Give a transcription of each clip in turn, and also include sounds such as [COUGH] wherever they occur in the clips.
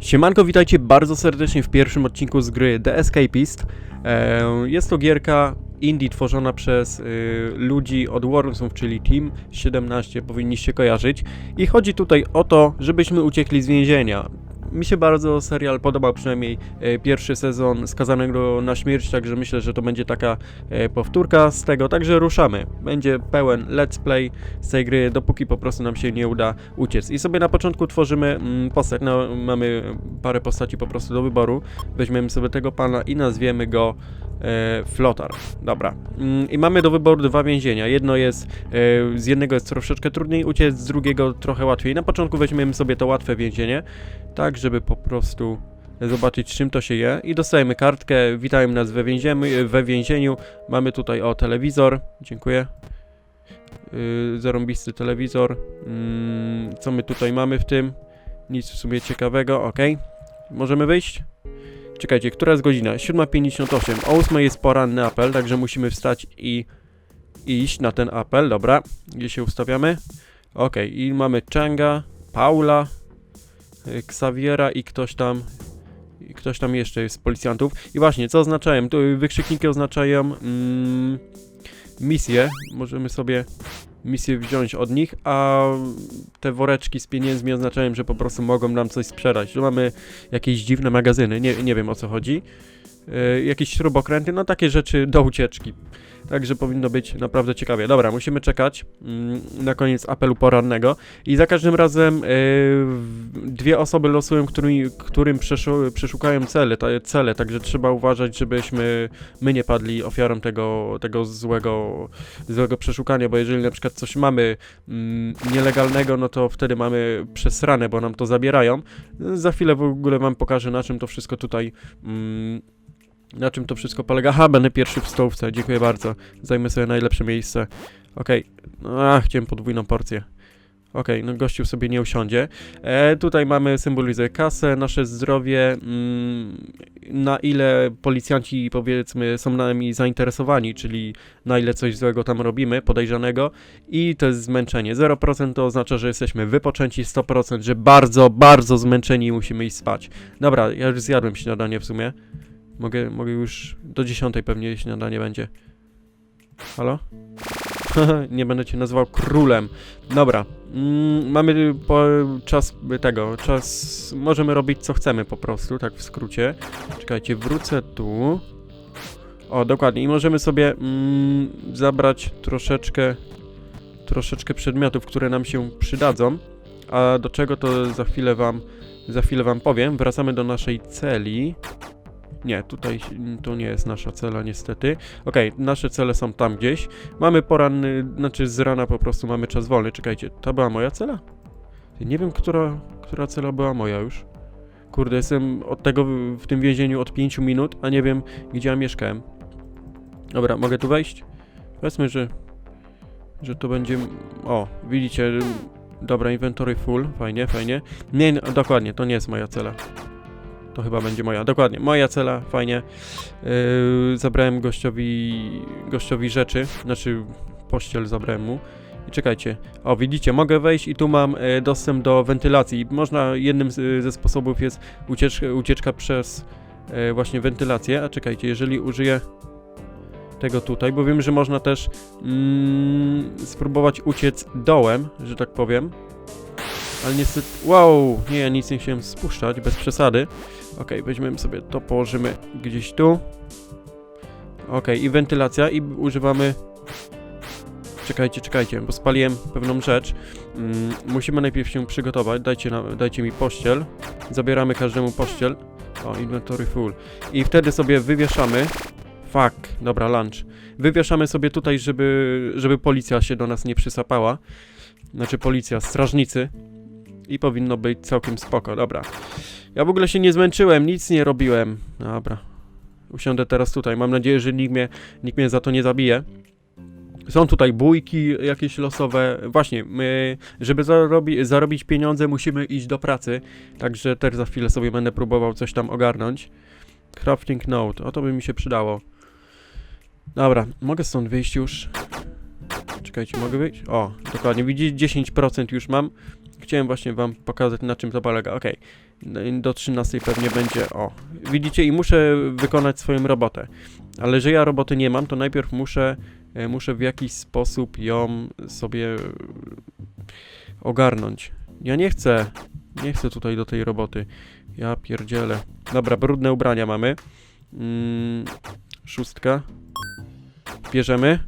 Siemanko, witajcie bardzo serdecznie w pierwszym odcinku z gry The Escapist. E, Jest to gierka indie tworzona przez y, ludzi od Wormsów, czyli Team 17, powinniście kojarzyć. I chodzi tutaj o to, żebyśmy uciekli z więzienia. Mi się bardzo serial podobał, przynajmniej e, pierwszy sezon skazanego na śmierć, także myślę, że to będzie taka e, powtórka z tego, także ruszamy. Będzie pełen let's play z tej gry, dopóki po prostu nam się nie uda uciec. I sobie na początku tworzymy mm, postać, no, mamy parę postaci po prostu do wyboru. Weźmiemy sobie tego pana i nazwiemy go e, Flotar. Dobra. Mm, I mamy do wyboru dwa więzienia. Jedno jest, z jednego jest troszeczkę trudniej uciec, z drugiego trochę łatwiej. Na początku weźmiemy sobie to łatwe więzienie, tak żeby po prostu zobaczyć czym to się je. I dostajemy kartkę, witają nas we więzieniu, we więzieniu. mamy tutaj o telewizor, dziękuję, yy, zarąbisty telewizor, mm, co my tutaj mamy w tym, nic w sumie ciekawego, ok, możemy wyjść? Czekajcie, która jest godzina? 7.58, o 8 jest poranny apel, także musimy wstać i iść na ten apel, dobra, gdzie się ustawiamy? Ok, i mamy Changa, Paula, Xaviera i ktoś tam i ktoś tam jeszcze jest z policjantów. I właśnie, co oznaczają? Tu wykrzykniki oznaczają mm, misje. Możemy sobie misję wziąć od nich, a te woreczki z pieniędzmi oznaczają, że po prostu mogą nam coś sprzedać. Tu mamy jakieś dziwne magazyny, nie, nie wiem o co chodzi. Yy, jakieś śrubokręty, no takie rzeczy do ucieczki. Także powinno być naprawdę ciekawie. Dobra, musimy czekać mm, na koniec apelu porannego. I za każdym razem yy, dwie osoby losują, którym przeszu, przeszukają cele, cele, także trzeba uważać, żebyśmy my nie padli ofiarą tego, tego złego, złego przeszukania, bo jeżeli na przykład coś mamy mm, nielegalnego, no to wtedy mamy przesrane, bo nam to zabierają. Za chwilę w ogóle wam pokażę, na czym to wszystko tutaj... Na czym to wszystko polega? Aha, będę pierwszy w stołówce, dziękuję bardzo. Zajmę sobie najlepsze miejsce. Okej, no, a, chciałem podwójną porcję. Okej, no gościu sobie nie usiądzie. E, tutaj mamy, symbolizuje kasę, nasze zdrowie, mm, na ile policjanci powiedzmy są nami zainteresowani, czyli na ile coś złego tam robimy, podejrzanego i to jest zmęczenie. 0% to oznacza, że jesteśmy wypoczęci, 100%, że bardzo, bardzo zmęczeni i musimy iść spać. Dobra, ja już zjadłem śniadanie w sumie. Mogę, mogę już do 10 pewnie śniadanie będzie. Halo? [LAUGHS] nie będę cię nazywał królem. Dobra. Mm, mamy po, czas tego, czas... Możemy robić co chcemy po prostu, tak w skrócie. Czekajcie, wrócę tu. O, dokładnie. I możemy sobie mm, zabrać troszeczkę troszeczkę przedmiotów, które nam się przydadzą. A do czego to za chwilę wam za chwilę wam powiem. Wracamy do naszej celi. Nie, tutaj to nie jest nasza cela niestety. Okej, nasze cele są tam gdzieś. Mamy poranny, znaczy z rana po prostu mamy czas wolny. Czekajcie, to była moja cela? Nie wiem, która, która cela była moja już. Kurde, jestem od tego w, w tym więzieniu od 5 minut, a nie wiem, gdzie ja mieszkałem. Dobra, mogę tu wejść? Powiedzmy, że, że to będzie... O, widzicie, dobra, inventory full, fajnie, fajnie. Nie, no, dokładnie, to nie jest moja cela. To chyba będzie moja, dokładnie, moja cela, fajnie. Yy, zabrałem gościowi, gościowi rzeczy, znaczy pościel zabrałem mu. I czekajcie, o widzicie, mogę wejść i tu mam e, dostęp do wentylacji. Można, jednym z, ze sposobów jest ucieczka, ucieczka przez e, właśnie wentylację. A czekajcie, jeżeli użyję tego tutaj, bo wiem, że można też mm, spróbować uciec dołem, że tak powiem. Ale niestety, wow, nie, nic nie chciałem spuszczać, bez przesady. Ok, weźmiemy sobie to, położymy gdzieś tu. Ok, i wentylacja, i używamy... Czekajcie, czekajcie, bo spaliłem pewną rzecz. Mm, musimy najpierw się przygotować, dajcie, dajcie mi pościel. Zabieramy każdemu pościel. O, inventory full. I wtedy sobie wywieszamy. Fuck, dobra, lunch. Wywieszamy sobie tutaj, żeby, żeby policja się do nas nie przysapała. Znaczy policja, strażnicy. I powinno być całkiem spoko, dobra. Ja w ogóle się nie zmęczyłem, nic nie robiłem. Dobra. Usiądę teraz tutaj. Mam nadzieję, że nikt mnie, nikt mnie za to nie zabije. Są tutaj bójki jakieś losowe. Właśnie, my, żeby zarobi, zarobić pieniądze, musimy iść do pracy. Także też za chwilę sobie będę próbował coś tam ogarnąć. Crafting note. O, to by mi się przydało. Dobra, mogę stąd wyjść już. Czekajcie, mogę wyjść? O, dokładnie. Widzicie, 10% już mam. Chciałem właśnie wam pokazać, na czym to polega. Okej. Do 13 pewnie będzie. O, widzicie, i muszę wykonać swoją robotę. Ale że ja roboty nie mam, to najpierw muszę, e, muszę w jakiś sposób ją sobie e, ogarnąć. Ja nie chcę, nie chcę tutaj do tej roboty. Ja pierdzielę. Dobra, brudne ubrania mamy. Mm, szóstka. Bierzemy.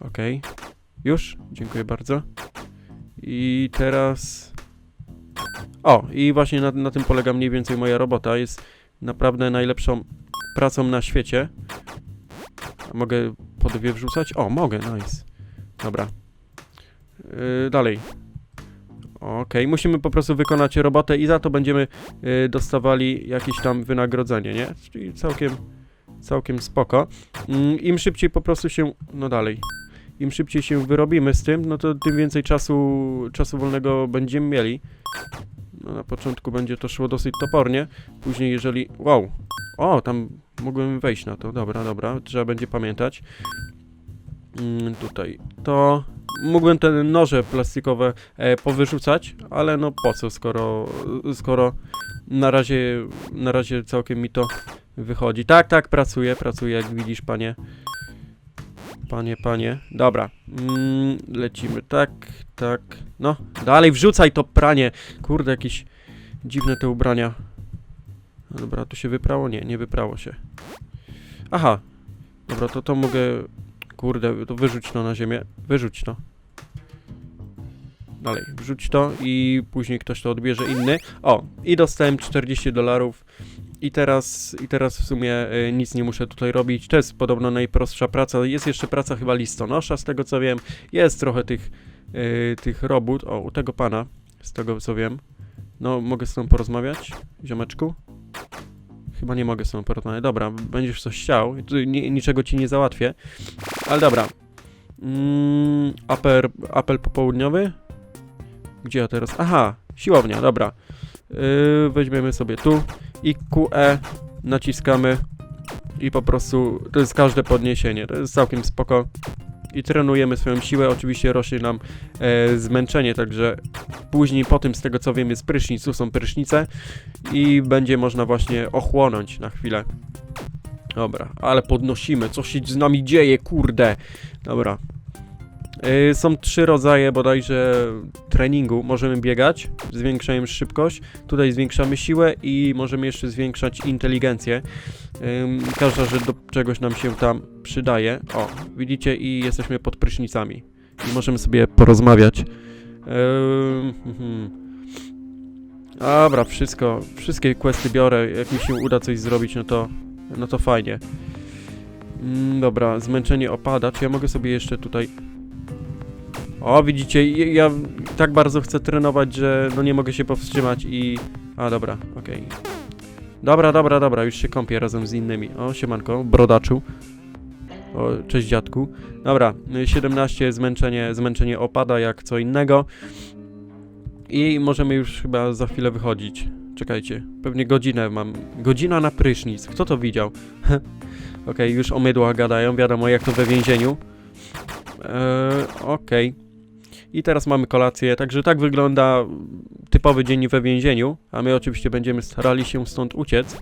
Okej. Już? Dziękuję bardzo. I teraz... O, i właśnie na, na tym polega mniej więcej moja robota. Jest naprawdę najlepszą pracą na świecie. Mogę po dwie wrzucać? O, mogę, nice. Dobra. Yy, dalej. Okej, musimy po prostu wykonać robotę i za to będziemy yy, dostawali jakieś tam wynagrodzenie, nie? Czyli całkiem, całkiem spoko. Mm, Im szybciej po prostu się, no dalej, im szybciej się wyrobimy z tym, no to tym więcej czasu, czasu wolnego będziemy mieli. No, na początku będzie to szło dosyć topornie, później jeżeli, wow, o, tam mogłem wejść na to, dobra, dobra, trzeba będzie pamiętać. Mm, tutaj to mógłbym te noże plastikowe e, powyrzucać, ale no po co, skoro, skoro na razie, na razie całkiem mi to wychodzi. Tak, tak, pracuję, pracuję, jak widzisz, panie. Panie, panie. Dobra, mm, lecimy, tak, tak. No, dalej wrzucaj to pranie. Kurde, jakieś dziwne te ubrania. No Dobra, tu się wyprało? Nie, nie wyprało się. Aha. Dobra, to to mogę... Kurde, to wyrzuć to na ziemię. Wyrzuć to. Dalej, wrzuć to i później ktoś to odbierze inny. O, i dostałem 40 dolarów. I teraz, I teraz w sumie y, nic nie muszę tutaj robić. To jest podobno najprostsza praca. Jest jeszcze praca chyba listonosza, z tego co wiem. Jest trochę tych, y, tych robót. O, u tego pana, z tego co wiem. No, mogę z tobą porozmawiać, ziomeczku? Chyba nie mogę z tobą porozmawiać. Dobra, będziesz coś chciał. Niczego ci nie załatwię. Ale dobra. Mm, apel, apel popołudniowy? Gdzie ja teraz? Aha, siłownia, dobra. Yy, weźmiemy sobie tu i QE naciskamy i po prostu to jest każde podniesienie. To jest całkiem spoko. I trenujemy swoją siłę. Oczywiście rośnie nam e, zmęczenie, także później po tym, z tego co wiem, jest prysznic, tu są prysznice i będzie można właśnie ochłonąć na chwilę. Dobra, ale podnosimy, co się z nami dzieje, kurde. Dobra. Y, Są trzy rodzaje bodajże treningu. Możemy biegać, zwiększając szybkość. Tutaj zwiększamy siłę i możemy jeszcze zwiększać inteligencję. Każda rzecz do czegoś nam się tam przydaje. O, widzicie i jesteśmy pod prysznicami. I możemy sobie porozmawiać. Mhm. Dobra, wszystko, wszystkie questy biorę. Jak mi się uda coś zrobić, no to, no to fajnie. Mm, dobra, zmęczenie opada. Czy ja mogę sobie jeszcze tutaj o, widzicie, ja, tak bardzo chcę trenować, że no nie mogę się powstrzymać i... A, dobra, okej. Dobra, dobra, dobra, już się kąpię razem z innymi. O, siemanko, brodaczu. O, cześć dziadku. Dobra, y, 17 zmęczenie, zmęczenie opada jak co innego. I możemy już chyba za chwilę wychodzić. Czekajcie, pewnie godzinę mam. Godzina na prysznic, kto to widział? [LAUGHS] Okej, już o mydłach gadają, wiadomo jak to we więzieniu. Eee, Okej. I teraz mamy kolację, także tak wygląda typowy dzień we więzieniu, a my oczywiście będziemy starali się stąd uciec.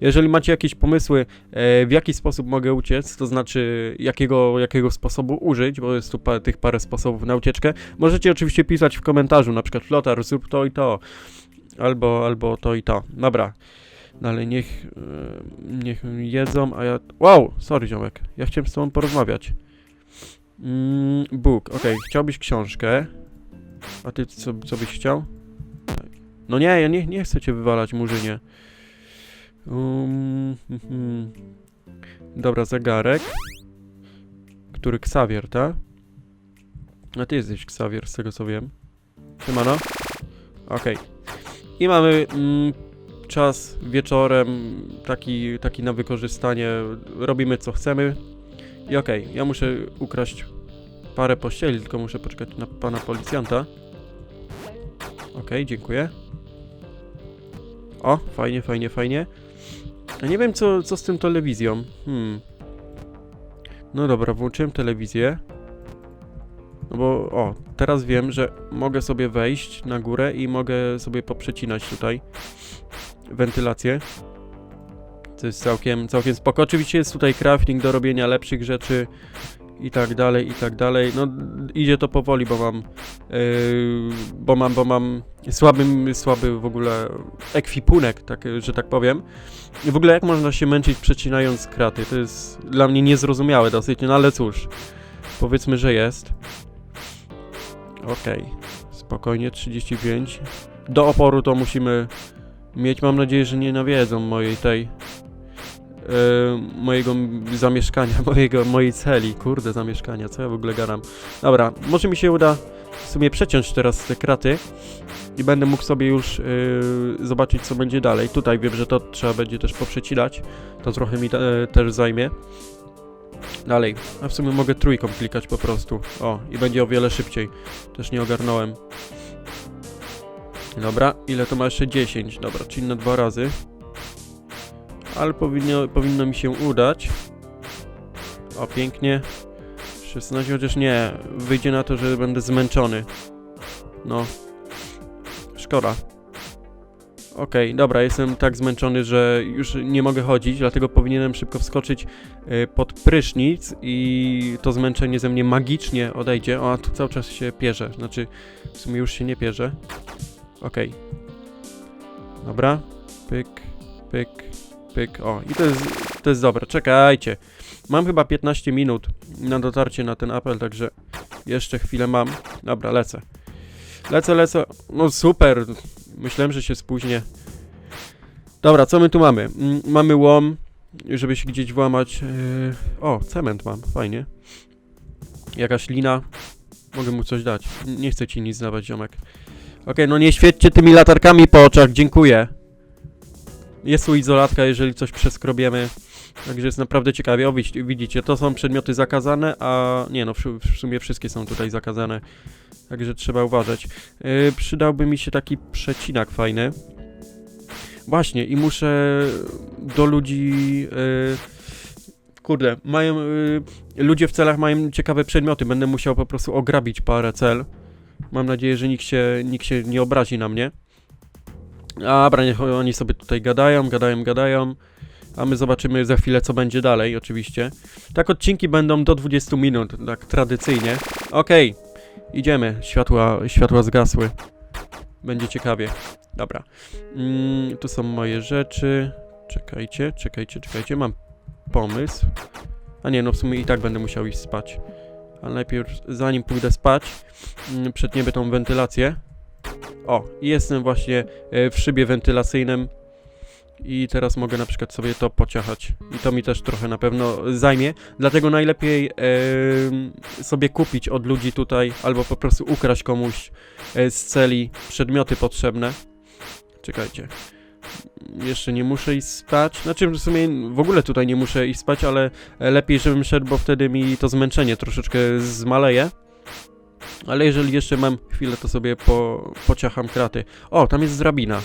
Jeżeli macie jakieś pomysły, e, w jaki sposób mogę uciec, to znaczy jakiego, jakiego sposobu użyć, bo jest tu pa, tych parę sposobów na ucieczkę, możecie oczywiście pisać w komentarzu, na przykład Flotar, zrób to i to, albo, albo to i to. Dobra, dalej niech, e, niech jedzą, a ja... Wow, sorry ziomek, ja chciałem z tobą porozmawiać. Mm, book, okej, chciałbyś książkę. A ty co, co byś chciał? Tak. No nie, ja nie, nie chcę cię wywalać, murzynie. Um, mhm. Dobra, zegarek. Który Xavier, tak? A ty jesteś Xavier, z tego co wiem. Siemano. Okej. I mamy mm, czas wieczorem, taki, taki na wykorzystanie. Robimy co chcemy. I okej, ja muszę ukraść parę pościeli, tylko muszę poczekać na pana policjanta. Okej, dziękuję. O, fajnie, fajnie, fajnie. A nie wiem, co, co z tym telewizją. Hmm. No dobra, włączyłem telewizję. No bo, o, teraz wiem, że mogę sobie wejść na górę i mogę sobie poprzecinać tutaj wentylację. To jest całkiem, całkiem spoko. Oczywiście jest tutaj crafting do robienia lepszych rzeczy i tak dalej, i tak dalej. No, idzie to powoli, bo mam, yy, bo mam, bo mam słaby, słaby w ogóle ekwipunek, tak, że tak powiem. W ogóle jak można się męczyć przecinając kraty? To jest dla mnie niezrozumiałe dosyć, no ale cóż, powiedzmy, że jest. Okej, spokojnie, 35. Do oporu to musimy mieć, mam nadzieję, że nie nawiedzą mojej tej, e, mojego zamieszkania, [LAUGHS] mojego, mojej celi. Kurde, zamieszkania, co ja w ogóle gadam. Dobra, może mi się uda w sumie przeciąć teraz te kraty i będę mógł sobie już e, zobaczyć, co będzie dalej. Tutaj wiem, że to trzeba będzie też poprzecinać. To trochę mi e, też zajmie. Dalej, a w sumie mogę trójką klikać po prostu. O, i będzie o wiele szybciej. Też nie ogarnąłem. Dobra, ile to ma jeszcze 10? Dobra, czyli na dwa razy. Ale powinno, powinno mi się udać. O, pięknie. 16, chociaż nie. Wyjdzie na to, że będę zmęczony. No. Szkoda. Okej, dobra, jestem tak zmęczony, że już nie mogę chodzić, dlatego powinienem szybko wskoczyć y, pod prysznic i to zmęczenie ze mnie magicznie odejdzie. O, a tu cały czas się pierze, znaczy w sumie już się nie pierze. Okej. Dobra, pyk, pyk, pyk, o i to jest, to jest dobre, czekajcie. Mam chyba 15 minut na dotarcie na ten apel, także jeszcze chwilę mam. Dobra, lecę. Lecę, lecę, no super, myślałem, że się spóźnię. Dobra, co my tu mamy? Mm, Mamy łom, żeby się gdzieś włamać. Yy, o, cement mam, fajnie. Jakaś lina. Mogę mu coś dać. Nie chcę ci nic dawać, ziomek. Okej, no nie świećcie tymi latarkami po oczach, dziękuję. Jest izolatka, jeżeli coś przeskrobiemy. Także jest naprawdę ciekawie. O, widzicie, to są przedmioty zakazane, a nie no, w, w sumie wszystkie są tutaj zakazane. Także trzeba uważać. Yy, przydałby mi się taki przecinak fajny. Właśnie, i muszę do ludzi. Yy, kurde, mają. Yy, ludzie w celach mają ciekawe przedmioty. Będę musiał po prostu ograbić parę cel. Mam nadzieję, że nikt się, nikt się nie obrazi na mnie. Dobra, niech oni sobie tutaj gadają, gadają, gadają. A my zobaczymy za chwilę, co będzie dalej, oczywiście. Tak, odcinki będą do 20 minut, tak tradycyjnie. Okej, idziemy. Światła, światła zgasły. Będzie ciekawie. Dobra. Mm, tu są moje rzeczy. Czekajcie, czekajcie, czekajcie. Mam pomysł. A nie, no w sumie i tak będę musiał iść spać. Ale najpierw, zanim pójdę spać, mm, przetniemy tą wentylację. O, jestem właśnie e, w szybie wentylacyjnym. I teraz mogę na przykład sobie to pociachać. I to mi też trochę na pewno zajmie. Dlatego najlepiej em, sobie kupić od ludzi tutaj, albo po prostu ukraść komuś e, z celi przedmioty potrzebne. Czekajcie. Jeszcze nie muszę iść spać. Znaczy, w sumie w ogóle tutaj nie muszę iść spać, ale e, lepiej, żebym szedł, bo wtedy mi to zmęczenie troszeczkę zmaleje. Ale jeżeli jeszcze mam chwilę, to sobie po, pociacham kraty. O, tam jest drabina.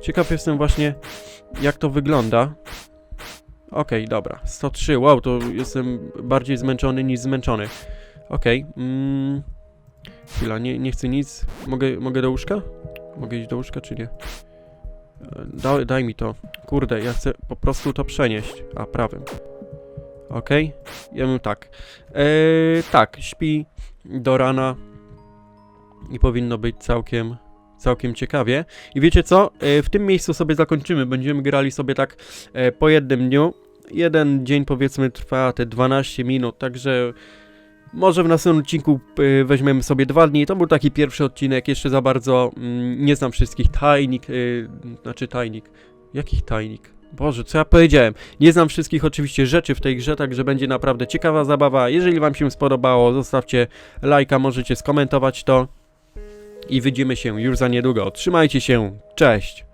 Ciekaw jestem właśnie, jak to wygląda. Okej, dobra. 103. Wow, to jestem bardziej zmęczony niż zmęczony. Okej. mm. Chwila, nie, nie chcę nic. Mogę, mogę do łóżka? Mogę iść do łóżka, czy nie? E, Daj, daj mi to. Kurde, ja chcę po prostu to przenieść. A, prawym. Okej. Ja bym tak. Eee, tak, śpi do rana i powinno być całkiem, całkiem ciekawie. I wiecie co? E, w tym miejscu sobie zakończymy. Będziemy grali sobie tak e, po jednym dniu. Jeden dzień powiedzmy trwa te 12 minut, także może w następnym odcinku e, weźmiemy sobie dwa dni. To był taki pierwszy odcinek, jeszcze za bardzo mm, nie znam wszystkich tajnik, znaczy tajnik. Jakich tajnik? Boże, co ja powiedziałem? Nie znam wszystkich oczywiście rzeczy w tej grze, także będzie naprawdę ciekawa zabawa. Jeżeli wam się spodobało, zostawcie lajka, możecie skomentować to. I widzimy się już za niedługo. Trzymajcie się, cześć!